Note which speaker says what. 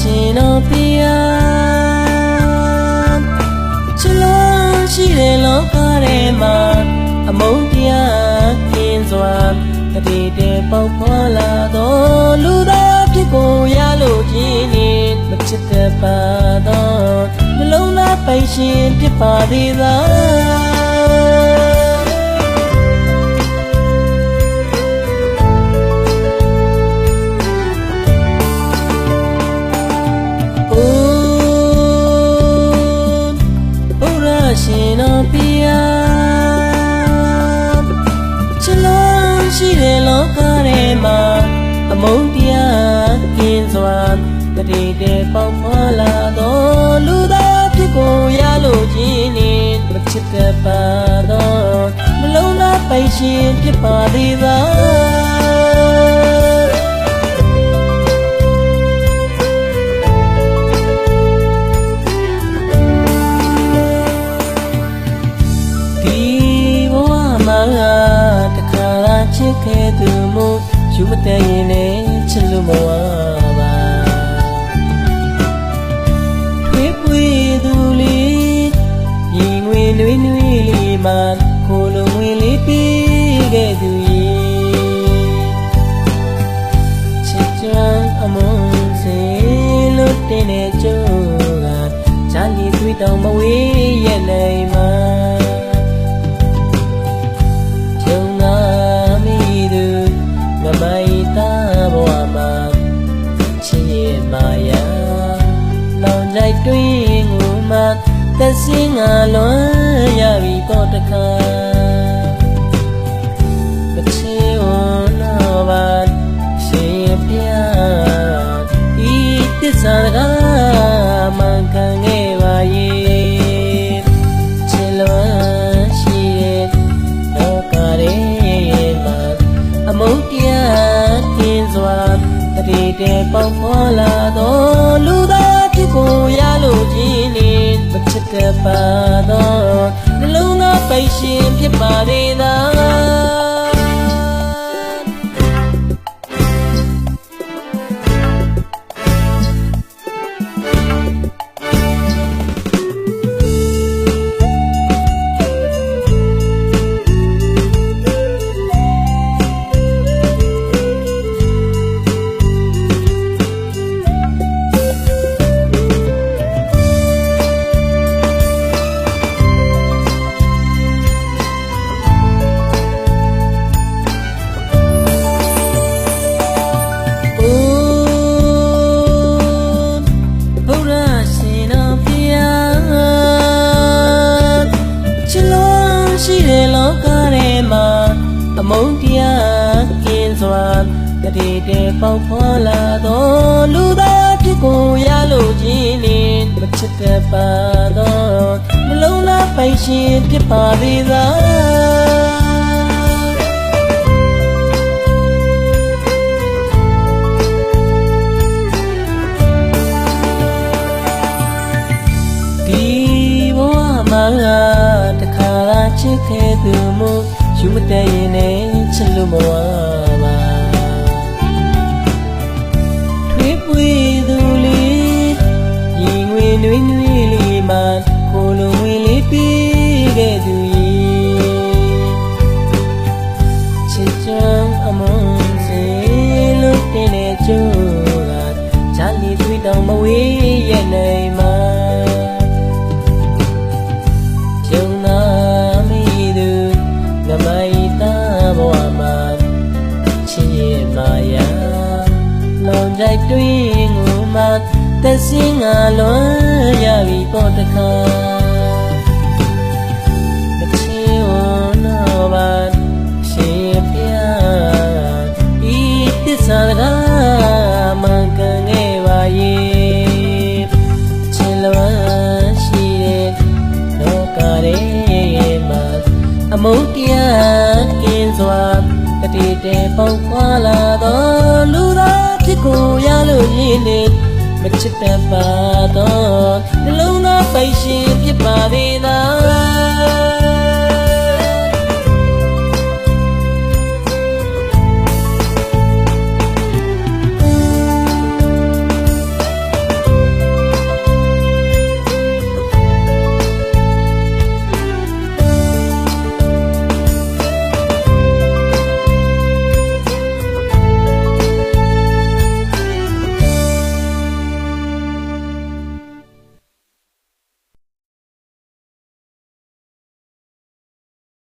Speaker 1: ရှင်တော်ဖျားချလုံးရှိတဲ့လောကထဲမှာအမုန်းတရားကင်းစွာတတိတေပေါက်ခေါ်လာတော်လူသားဖြစ်ကိုရလို့ပြင်းနေမဖြစ်တတ်ပါတော့မလုံးသားပိုင်ရှင်ဖြစ်ပါသေးလား တတိတေပေါက်ဖွာလာတော့လူသားဖြစ်ကိုရလို့ခြင်းနေမချစ်တဲ့ပါတော့နှလုံးသားပိုင်ရှင်ဖြစ်ပါသေးသာဒီဘဝမှာတခါချစ်ခဲ့သူမို့ယူမတည့်ရင်လည်းချစ်လို့မဝပါ မ်းအမုန်းစေလို့တင်တဲ့ကြိုးကချမ်းကြီးသွေးတောင်မဝေးရဲ့နိုင်မှာကျုံနာမိသူငမိုက်သားဘဝမှာချစ်ရဲ့မာယာလောင်ကြိုက်တွင်ကိုမှသက်စင်းငါလွန် တတိတေပေါက်ဖွာလာတော့လူသားဖြစ်ကိုရလို့ခြင်းနေမချစ်တဲ့ပါတော့နှလုံးသားပိုင်ရှင်ဖြစ်ပါသေးသာ မုန်းတရားကင်းစွာတတိတေပေါက်ဖွာလာတော့လူသားဖြစ်ကိုရလို့ခြင်းနေမချစ်တဲ့ပါတော့နှလုံးသားပိုင်ရှင်ဖြစ်ပါသေးသာဒီဘဝမှာတခါချစ်ခဲ့သူမို့ ယူမတည့်ရင်လည်းချစ်လို့မဝပါထွေးပွေသူလေးရင်ငွေနွေးနွေးလေးမှကိုလိုငွေလေးပြီးခဲ့သူရဲ့ချစ်ချမ်းအမုန်းစေလို့တင်တဲ့ကြိုးကချာလီသွေးတောင်မဝေးရဲ့နိုင်မှာ စင်းငါလွန်ရပြီပေါ်တခါမချေဝန်တော့ပါရှင်ပြဤတစ္ဆာကမှန်ကန်ခဲ့ပါရဲ့ချစ်လွန်ရှိတဲ့လောကရဲမှာအမုန်းတရားကင်းစွာတတိတေပေါက်ခွာလာတော့လူသားဖြစ်ကိုရလို့ရင်းနေ မချစ်တတ်ပါတော့နှလုံးသားပိုင်ရှင်ဖြစ်ပါသေးသာ